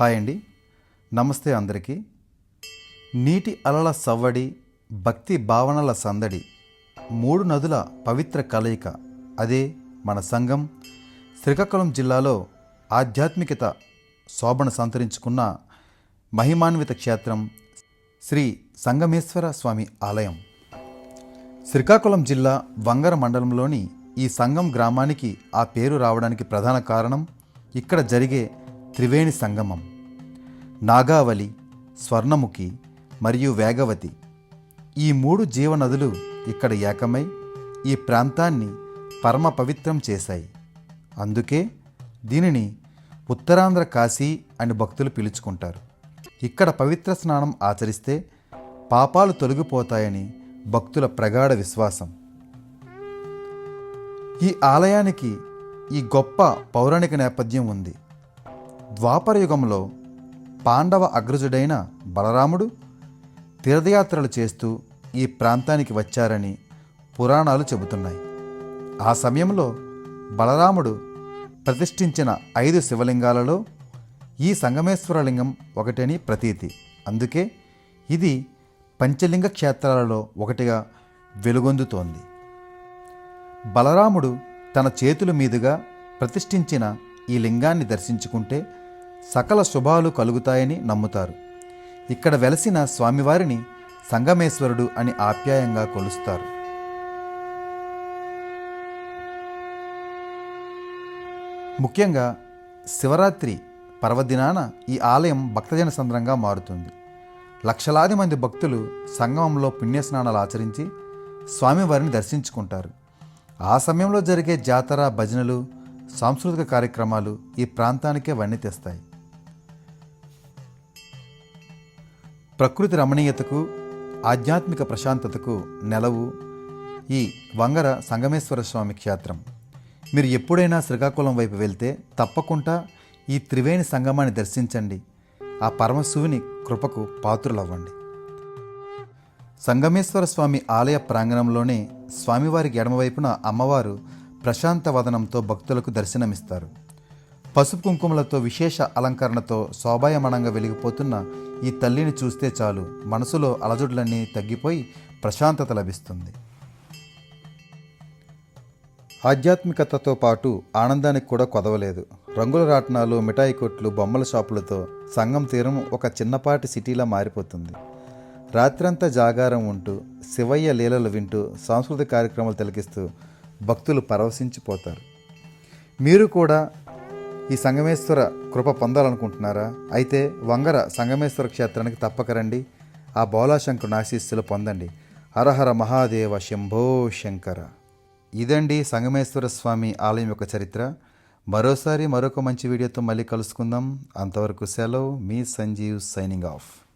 Hi అండి. నమస్తే అందరికీ. నీటి అలల సవ్వడి భక్తి భావనల సందడి మూడు నదుల పవిత్ర కలయిక అదే మన సంఘం. శ్రీకాకుళం జిల్లాలో ఆధ్యాత్మికత శోభను సంతరించుకున్న మహిమాన్విత క్షేత్రం శ్రీ సంగమేశ్వర స్వామి ఆలయం. శ్రీకాకుళం జిల్లా వంగర మండలంలోని ఈ సంఘం గ్రామానికి ఆ పేరు రావడానికి ప్రధాన కారణం ఇక్కడ జరిగే త్రివేణి సంగమం నాగావళి స్వర్ణముఖి మరియు వేగవతి. ఈ మూడు జీవనదులు ఇక్కడ ఏకమై ఈ ప్రాంతాన్ని పరమ పవిత్రం చేశాయి. అందుకే దీనిని ఉత్తరాంధ్ర కాశీ అని భక్తులు పిలుచుకుంటారు. ఇక్కడ పవిత్ర స్నానం ఆచరిస్తే పాపాలు తొలగిపోతాయని భక్తుల ప్రగాఢ విశ్వాసం. ఈ ఆలయానికి ఈ గొప్ప పౌరాణిక నేపథ్యం ఉంది. ద్వాపర యుగంలో పాండవ అగ్రజుడైన బలరాముడు తీర్థయాత్రలు చేస్తూ ఈ ప్రాంతానికి వచ్చారని పురాణాలు చెబుతున్నాయి. ఆ సమయంలో బలరాముడు ప్రతిష్ఠించిన ఐదు శివలింగాలలో ఈ సంగమేశ్వరలింగం ఒకటని ప్రతీతి. అందుకే ఇది పంచలింగ క్షేత్రాలలో ఒకటిగా వెలుగొందుతోంది. బలరాముడు తన చేతుల మీదుగా ప్రతిష్ఠించిన ఈ లింగాన్ని దర్శించుకుంటే సకల శుభాలు కలుగుతాయని నమ్ముతారు. ఇక్కడ వెలసిన స్వామివారిని సంగమేశ్వరుడు అని ఆప్యాయంగా కొలుస్తారు. ముఖ్యంగా శివరాత్రి పర్వదినాన ఈ ఆలయం భక్తజన సంద్రంగా మారుతుంది. లక్షలాది మంది భక్తులు సంగమంలో పుణ్యస్నానాలు ఆచరించి స్వామివారిని దర్శించుకుంటారు. ఆ సమయంలో జరిగే జాతర భజనలు సాంస్కృతిక కార్యక్రమాలు ఈ ప్రాంతానికే వన్నె తెస్తాయి. ప్రకృతి రమణీయతకు ఆధ్యాత్మిక ప్రశాంతతకు నెలవు ఈ వంగర సంగమేశ్వర స్వామి క్షేత్రం. మీరు ఎప్పుడైనా శ్రీకాకుళం వైపు వెళ్తే తప్పకుండా ఈ త్రివేణి సంగమాన్ని దర్శించండి. ఆ పరమశివుని కృపకు పాత్రులవ్వండి. సంగమేశ్వర స్వామి ఆలయ ప్రాంగణంలోనే స్వామివారికి ఎడమవైపున అమ్మవారు ప్రశాంత వదనంతో భక్తులకు దర్శనమిస్తారు. పసుపు కుంకుమలతో విశేష అలంకరణతో శోభాయమనంగా వెలిగిపోతున్న ఈ తల్లిని చూస్తే చాలు మనసులో అలజడులన్నీ తగ్గిపోయి ప్రశాంతత లభిస్తుంది. ఆధ్యాత్మికతతో పాటు ఆనందానికి కూడా కొదవలేదు. రంగుల రాట్నాలు మిఠాయి కొట్లు బొమ్మల షాపులతో సంగం తీరం ఒక చిన్నపాటి సిటీలా మారిపోతుంది. రాత్రంతా జాగారం ఉంటూ శివయ్య లీలలు వింటూ సాంస్కృతిక కార్యక్రమాలు తిలకిస్తూ భక్తులు పరవశించిపోతారు. మీరు కూడా ఈ సంగమేశ్వర కృప పొందాలనుకుంటున్నారా? అయితే వంగర సంగమేశ్వర క్షేత్రానికి తప్పక రండి. ఆ బోలాశంకరుని ఆశీస్సులు పొందండి. హరహర మహాదేవ శంభో శంకర. ఇదండి సంగమేశ్వర స్వామి ఆలయం యొక్క చరిత్ర. మరోసారి మరొక మంచి వీడియోతో మళ్ళీ కలుసుకుందాం. అంతవరకు సెలవు. మీ సంజీవ్ సైనింగ్ ఆఫ్.